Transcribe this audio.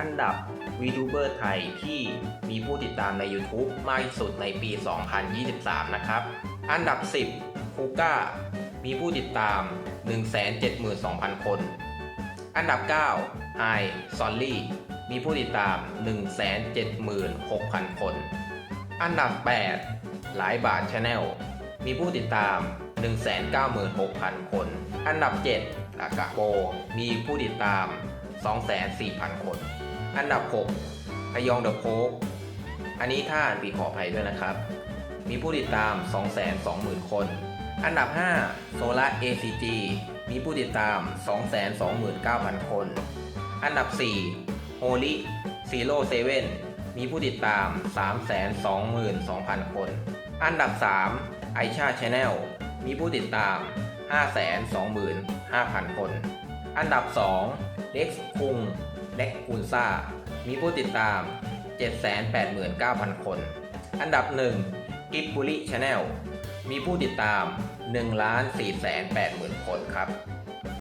อันดับวีทูเบอร์ไทยที่มีผู้ติดตามใน YouTube มากที่สุดในปี 2023 นะครับ อันดับ 10คูก้ามีผู้ติดตาม 172,000 คน อันดับ 9 ไฮซอลลี่มีผู้ติดตาม 176,000 คน อันดับ 8 หลายบาทชาแนลมีผู้ติดตาม 196,000 คน อันดับ 7 ลากาโบมีผู้ติดตาม204,000 คน อันดับ 6พยองเดอะโคกอันนี้ถ้าอ่านปีขออภัยด้วยนะครับ มีผู้ติดตาม 220,000 คน อันดับ 5 โซล่า ACG มีผู้ติดตาม 229,000 คน อันดับ 4 Holy Zero Seven มีผู้ติดตาม 322,000 คน อันดับ 3 i อชา Channel มีผู้ติดตาม 525,000 คน อันดับ 2 Lex คุง เล็กกุนซ่า มีผู้ติดตาม 789,000 คน อันดับ 1 กิบบุริชาแนลมีผู้ติดตาม 1 4 8 0 0 0 0 คนครับ